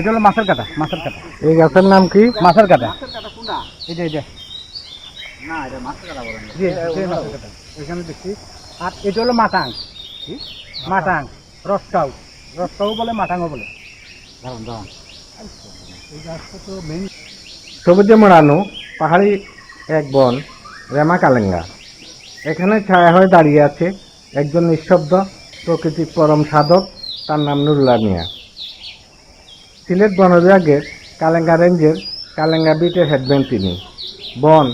এটা হলো মাছের কাটা মাছের কাটা। এই গাছের নাম কি? মাছের কাটা। এটা এটা জি, জি, মাছের কাটা। ওইখানে দেখছি। আর এটা হলো মাটাং মাটাং রসটাও রসটাও বলে মাটাংও বলে। এই গাছটা তো সবুজে মোড়ানো পাহাড়ি এক বন রেমা কালেঙ্গা। এখানে ছায়া হয়ে দাঁড়িয়ে আছে একজন নিঃশব্দ প্রকৃতির পরম সাধক তার নাম নুরুল্লাহ মিয়া। সিলেট বন বিভাগের কালেঙ্গা রেঞ্জের কালেঙ্গা বিটের হেডম্যান তিনি। বন,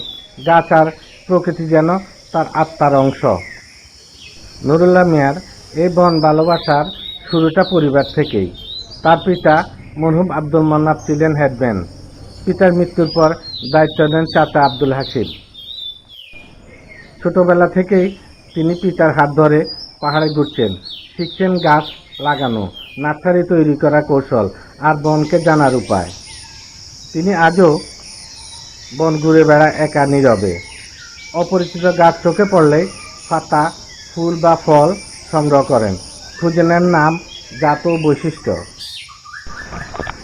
গাছ আর প্রকৃতি যেন তার আত্মার অংশ। নুরুল্লাহ মিয়ার এই বন ভালোবাসার শুরুটা পরিবার থেকেই। তার পিতা মরহুম আব্দুল মান্নাব ছিলেন হেডম্যান পিতার মৃত্যুর পর দায়িত্ব নেন চাচা আব্দুল হাসিব ছোটবেলা থেকেই তিনি পিতার হাত ধরে পাহাড়ে ঘুরছেন। শিখছেন গাছ লাগানো। নার্সারি তৈরি করা কৌশল আর বনকে জানার উপায়। তিনি আজও বন ঘুরে বেড়ায় একা নীরবে। অপরিচিত গাছ চোখে পড়লে পাতা ফুল বা ফল সংগ্রহ করেন। খুঁজে নেন নাম জাত ও বৈশিষ্ট্য।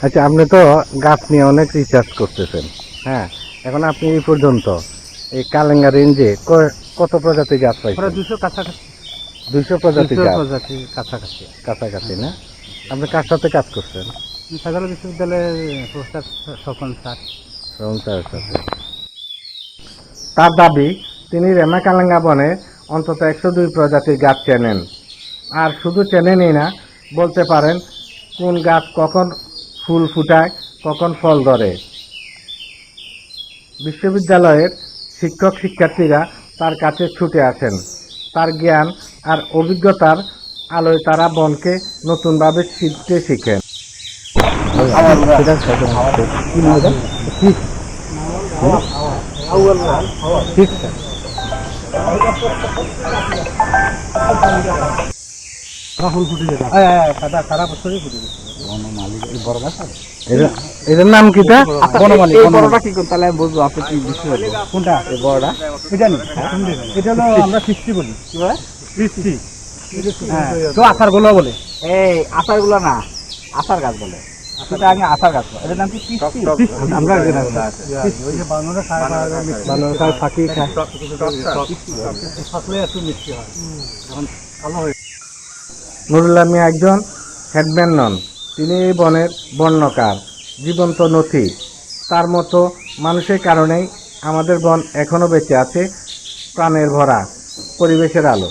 আচ্ছা আপনি তো গাছ নিয়ে অনেক রিসার্চ করতেছেন। হ্যাঁ এখন আপনি এই পর্যন্ত এই কালেঙ্গা রেঞ্জে কত প্রজাতির গাছ পাইছেন? দুশো কাছাকাছি। দুইশো প্রজাতির দুশো গাছ। প্রজাতির কাছাকাছি। কাছাকাছি না? আপনি কার সাথে কাজ করছেন? সাধারণ বিশ্ববিদ্যালয়ের প্রফেসর স্বপন স্যার। শ্রম স্যারের সাথে। তার দাবি তিনি রেমা কালেঙ্গা বনে অন্তত একশো দুই প্রজাতির গাছ চেনেন। আর শুধু চেনেনই না বলতে পারেন কোন গাছ কখন ফুল ফুটায় কখন ফল ধরে। বিশ্ববিদ্যালয়ের শিক্ষক শিক্ষার্থীরা তার কাছে ছুটে আসেন। তার জ্ঞান আর অভিজ্ঞতার আলোয় তারা বনকে নতুনভাবে শিখতে শিখেন। এটার- নাম কি বুঝব আপনি কি কোনটা? বড়টা? এটা নি এটা হলো আমরা সৃষ্টি বলি। কি সৃষ্টি। তো আচারগুলো বলে। এই আচারগুলো না আচার গাছ বলে। সেটা আগে আচার গাছ বলে। এটার নাম কি আমরা ওই যে বানরে খায় বানর খায়, পাখি খায়। থাকলে একটু মিষ্টি হয়। এখন ভালো হয়ে নুরুল্লাহ মিয়া একজন হেডম্যান নন। তিনি এই বনের বর্ণকার জীবন্ত নথি। তার মতো মানুষের কারণেই আমাদের বন এখনও বেঁচে আছে প্রাণের ভরা পরিবেশের আলো।